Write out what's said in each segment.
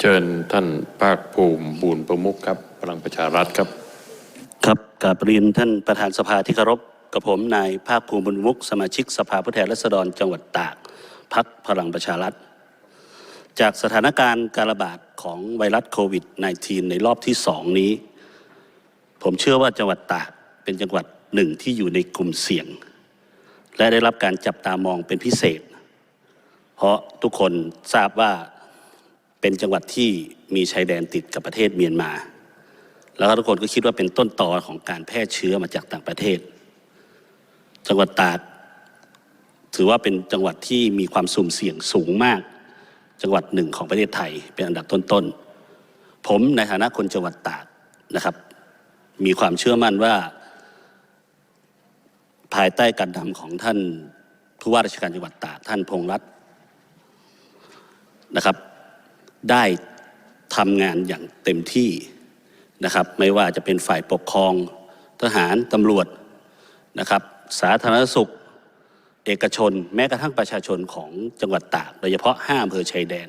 เชิญท่านภาคภูมิบูรประมุขครับพลังประชารัฐครับ ครับกราบเรียนท่านประธานสภาที่เคารพกับผมนายภาคภูมิบุญมุกสมาชิกสภาผู้แทนราษฎรจังหวัดตากพักพลังประชารัฐ จากสถานการณ์การระบาดของไวรัสโควิด -19 ในรอบที่สองนี้ ผมเชื่อว่าจังหวัดตากเป็นจังหวัดหนึ่งที่อยู่ในกลุ่มเสี่ยง และได้รับการจับตามองเป็นพิเศษ เพราะทุกคนทราบว่า เป็นจังหวัดที่มีชายแดนติดกับประเทศเมียนมา แล้วทุกคนก็คิดว่าเป็นต้นตอของการแพร่เชื้อมาจากต่างประเทศ จังหวัดตากถือว่าเป็นจังหวัดที่มีความสุ่มเสี่ยงสูงมาก จังหวัดหนึ่งของประเทศไทยเป็นอันดับต้นๆ ผมในฐานะคนจังหวัดตากนะครับ มีความเชื่อมั่นว่า ภายใต้การนำของท่านผู้ว่าราชการจังหวัดตากท่านพงษ์รัตน์นะครับ ได้ทำงานอย่างเต็มที่นะครับ ไม่ว่าจะเป็นฝ่ายปกครองทหารตำรวจนะครับ สาธารณสุข เอกชน แม้กระทั่งประชาชนของจังหวัดตาก โดยเฉพาะห้าอำเภอชายแดน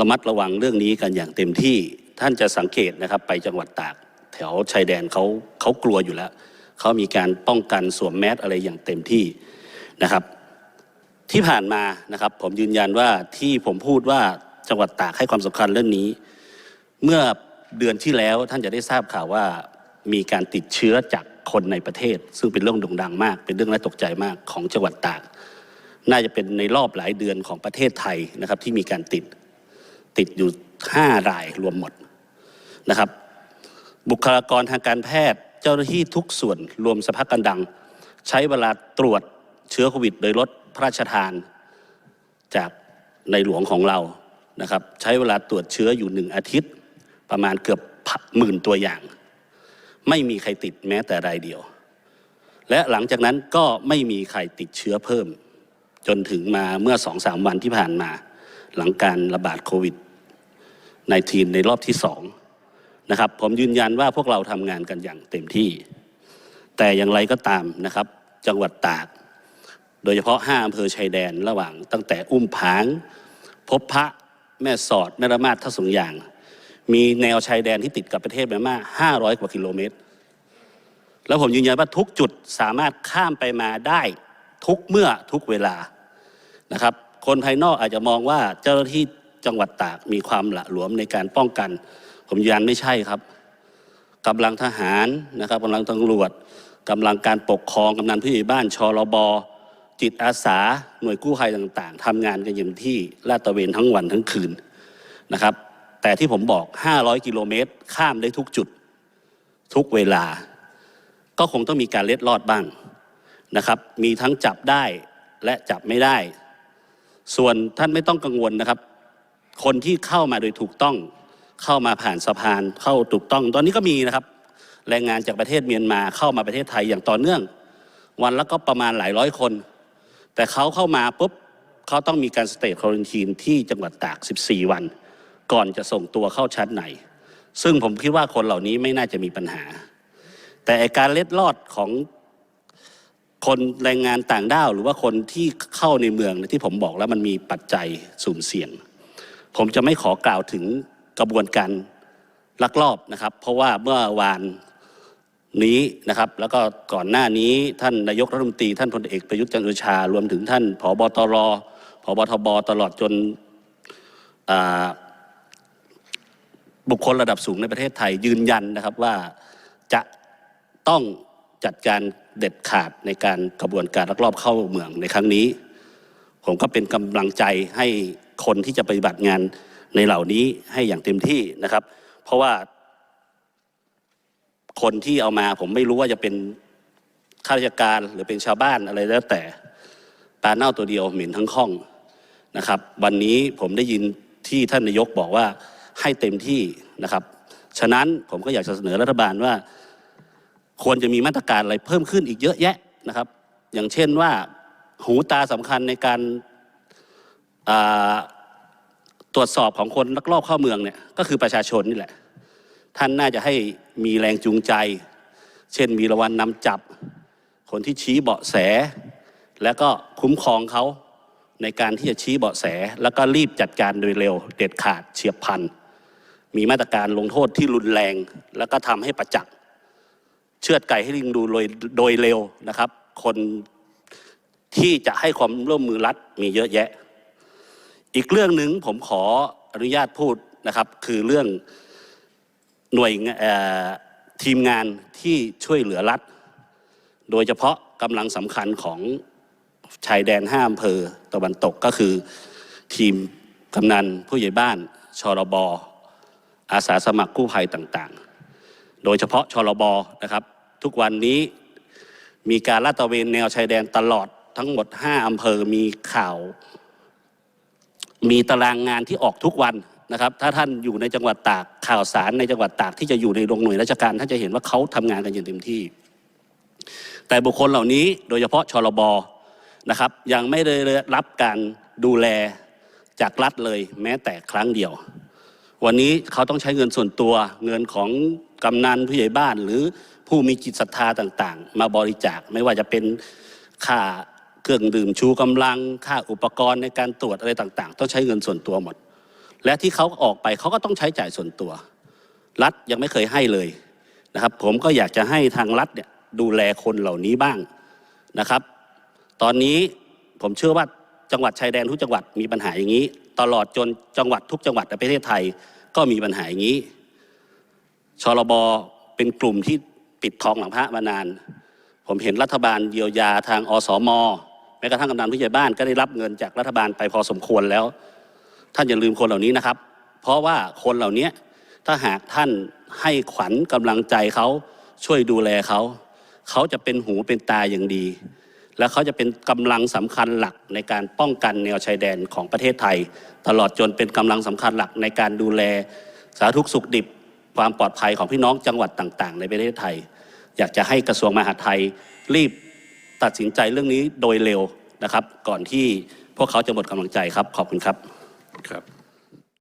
ระมัดระวังเรื่องนี้กันอย่างเต็มที่ท่านจะสังเกตนะครับไปจังหวัดตาก แถวชายแดนเขาเขากลัวอยู่แล้วเขามีการป้องกันสวมแมสอะไรอย่างเต็มที่นะครับ ที่ผ่านมานะครับ ผมยืนยันว่าที่ผมพูดว่า จังหวัดตากให้ความสำคัญเรื่องนี้ เมื่อเดือนที่แล้วท่านจะได้ทราบข่าวว่ามีการติดเชื้อจากคนในประเทศ ซึ่งเป็นเรื่องโด่งดังมาก เป็นเรื่องน่าตกใจมากของจังหวัดตาก น่าจะเป็นในรอบหลายเดือนของประเทศไทยนะครับ ที่มีการติดติดอยู่ห้ารายรวมหมดนะครับ บุคลากรทางการแพทย์เจ้าหน้าที่ทุกส่วนรวมสภาพกันดัง ใช้เวลาตรวจเชื้อโควิด โดยรถพระราชทานจากในหลวงของเรา นะครับใช้เวลาตรวจเชื้ออยู่หนึ่งอาทิตย์ ประมาณเกือบหมื่นตัวอย่าง ไม่มีใครติดแม้แต่รายเดียว และหลังจากนั้นก็ไม่มีใครติดเชื้อเพิ่ม จนถึงมาเมื่อสองสามวันที่ผ่านมา หลังการระบาดโควิด -19 ในรอบที่สองนะครับผมยืนยันว่าพวกเราทำงานกันอย่างเต็มที่ แต่อย่างไรก็ตามนะครับ จังหวัดตาก โดยเฉพาะ5อำเภอชายแดนระหว่างตั้งแต่อุ้มผาง พบพระ แม่สอดแม่ระมาดท่าสงอย่าง มีแนวชายแดนที่ติดกับประเทศเมียนมา 500 กว่ากิโลเมตร แล้วผมยืนยันว่าทุกจุดสามารถข้ามไปมาได้ทุกเมื่อทุกเวลานะครับ คนภายนอกอาจจะมองว่าเจ้าหน้าที่จังหวัดตากมีความหละหลวมในการป้องกัน ผมยืนยันไม่ใช่ครับกำลังทหารนะครับกำลังตำรวจกำลังการปกครองกำนันผู้ใหญ่บ้านชรบ จิตอาสาหน่วยกู้ภัยต่างๆทำงานกันอย่างที่ลาดตระเวนทั้งวันทั้งคืนนะครับ แต่ที่ผมบอก 500 กิโลเมตร ข้ามได้ทุกจุด ทุกเวลา ก็คงต้องมีการเล็ดลอดบ้างนะครับ มีทั้งจับได้และจับไม่ได้ ส่วนท่านไม่ต้องกังวลนะครับ คนที่เข้ามาโดยถูกต้องเข้ามาผ่านสะพานเข้าถูกต้อง ตอนนี้ก็มีนะครับ แรงงานจากประเทศเมียนมาเข้ามาประเทศไทยอย่างต่อเนื่อง วันละก็ประมาณหลายร้อยคน แต่เขาเข้ามาปุ๊บเขาต้องมีการสเตทควอรันทีนที่จังหวัดตาก 14 วัน ก่อนจะส่งตัวเข้าชั้นในซึ่งผมคิดว่าคนเหล่านี้ไม่น่าจะมีปัญหา แต่อ้การเล็ดลอดของคนแรงงานต่างด้าว หรือว่าคนที่เข้าในเมืองที่ผมบอกแล้วมันมีปัจจัยสุ่มเสี่ยง ผมจะไม่ขอกล่าวถึงกระบวนการลักลอบนะครับ เพราะว่าเมื่อวาน นี้นะครับ แล้วก็ก่อนหน้านี้ท่านนายกรัฐมนตรีท่านพลเอกประยุทธ์จันทร์โอชารวมถึงท่านผบตรผบทบตลอดจนบุคคลระดับสูงในประเทศไทยยืนยันนะครับว่าจะต้องจัดการเด็ดขาดในการกระบวนการลักลอบเข้าเมืองในครั้งนี้ ผมก็เป็นกำลังใจให้คนที่จะปฏิบัติงานในเหล่านี้ให้อย่างเต็มที่นะครับ เพราะว่า คนที่เอามาผมไม่รู้ว่าจะเป็นข้าราชการหรือเป็นชาวบ้านอะไรแล้วแต่ปลาเน่าตัวเดียวเหม็นทั้งข้องนะครับ วันนี้ผมได้ยินที่ท่านนายกบอกว่าให้เต็มที่นะครับ ฉะนั้นผมก็อยากจะเสนอรัฐบาลว่า ควรจะมีมาตรการอะไรเพิ่มขึ้นอีกเยอะแยะนะครับ อย่างเช่นว่าหูตาสำคัญในการตรวจสอบของคนลักลอบเข้าเมืองเนี่ยก็คือประชาชนนี่แหละ ท่านน่าจะให้มีแรงจูงใจ เช่นมีรางวัลนนำจับ คนที่ชี้เบาะแส แล้วก็คุ้มครองเขาในการที่จะชี้เบาะแส แล้วก็รีบจัดการโดยเร็ว เด็ดขาดเฉียบพลัน มีมาตรการลงโทษที่รุนแรง แล้วก็ทำให้ประจักษ์เชือดไก่ให้ลิงดูโดยโดยเร็วนะครับ คนที่จะให้ความร่วมมือรัฐมีเยอะแยะ อีกเรื่องหนึ่งผมขออนุญาตพูดนะครับ คือเรื่อง หน่วยทีมงานที่ช่วยเหลือรัฐ โดยเฉพาะกำลังสำคัญของชายแดนห้าอำเภอตะวันตกก็คือ ทีมกำนันผู้ใหญ่บ้านชรบอาสาสมัครกู้ภัยต่างๆ โดยเฉพาะชรบนะครับ ทุกวันนี้มีการลาดตระเวนแนวชายแดนตลอดทั้งหมด 5อำเภอมีข่าว มีตารางงานที่ออกทุกวัน นะครับถ้าท่านอยู่ในจังหวัดตากข่าวสารในจังหวัดตากที่จะอยู่ในโรงหน่วยราชการท่านจะเห็นว่าเขาทำงานกันอย่างเต็มที่ แต่บุคคลเหล่านี้โดยเฉพาะชลบนะครับยังไม่ได้รับการดูแลจากรัฐเลยแม้แต่ครั้งเดียว วันนี้เขาต้องใช้เงินส่วนตัวเงินของกำนันผู้ใหญ่บ้าน หรือผู้มีจิตศรัทธาต่างๆ มาบริจาคไม่ว่าจะเป็นค่าเครื่องดื่มชูกำลังค่าอุปกรณ์ในการตรวจอะไรต่างๆ ต้องใช้เงินส่วนตัวหมด และที่เขาออกไปเขาก็ต้องใช้จ่ายส่วนตัว รัฐยังไม่เคยให้เลยนะครับ ผมก็อยากจะให้ทางรัฐเนี่ยดูแลคนเหล่านี้บ้างนะครับ ตอนนี้ผมเชื่อว่าจังหวัดชายแดนทุกจังหวัดมีปัญหาอย่างนี้ ตลอดจนจังหวัดทุกจังหวัดในประเทศไทยก็มีปัญหาอย่างนี้ชลบเป็นกลุ่มที่ปิดทองหลังพระมานาน ผมเห็นรัฐบาลเยียวยาทางอสมแม้กระทั่งกำนันผู้ใหญ่บ้านก็ได้รับเงินจากรัฐบาลไปพอสมควรแล้ว อย่าลืมคนเหล่านี้นะครับ เพราะว่าคนเหล่านี้ถ้าหากท่านให้ขวัญกำลังใจเขาช่วยดูแลเขาเขาจะเป็นหูเป็นตาอย่างดี และเขาจะเป็นกำลังสำคัญหลักในการป้องกันแนวชายแดนของประเทศไทย ตลอดจนเป็นกำลังสำคัญหลักในการดูแลสาธารณทุสุขดิบความปลอดภัยของพี่น้องจังหวัดต่าง ๆ ในประเทศไทย อยากจะให้กระทรวงมหาดไทย รีบตัดสินใจเรื่องนี้โดยเร็วนะครับ ก่อนที่พวกเขาจะหมดกำลังใจครับขอบคุณครับ ครับ